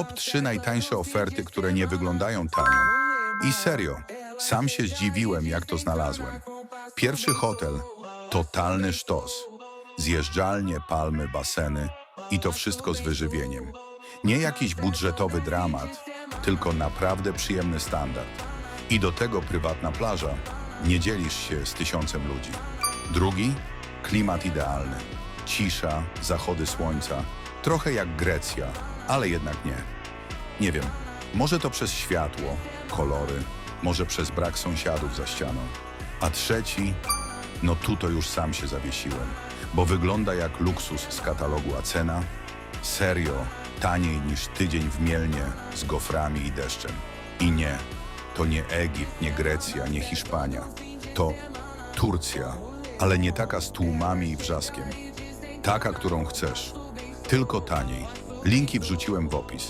Top 3 najtańsze oferty, które nie wyglądają tanio. I serio, sam się zdziwiłem, jak to znalazłem. Pierwszy hotel, totalny sztos. Zjeżdżalnie, palmy, baseny i to wszystko z wyżywieniem. Nie jakiś budżetowy dramat, tylko naprawdę przyjemny standard. I do tego prywatna plaża. Nie dzielisz się z tysiącem ludzi. Drugi, klimat idealny. Cisza, zachody słońca. Trochę jak Grecja, ale jednak nie. Nie wiem, może to przez światło, kolory, może przez brak sąsiadów za ścianą. A trzeci, no tu to już sam się zawiesiłem, bo wygląda jak luksus z katalogu, a cena? Serio, taniej niż tydzień w Mielnie z goframi i deszczem. I nie, to nie Egipt, nie Grecja, nie Hiszpania. To Turcja, ale nie taka z tłumami i wrzaskiem. Taka, którą chcesz. Tylko taniej. Linki wrzuciłem w opis.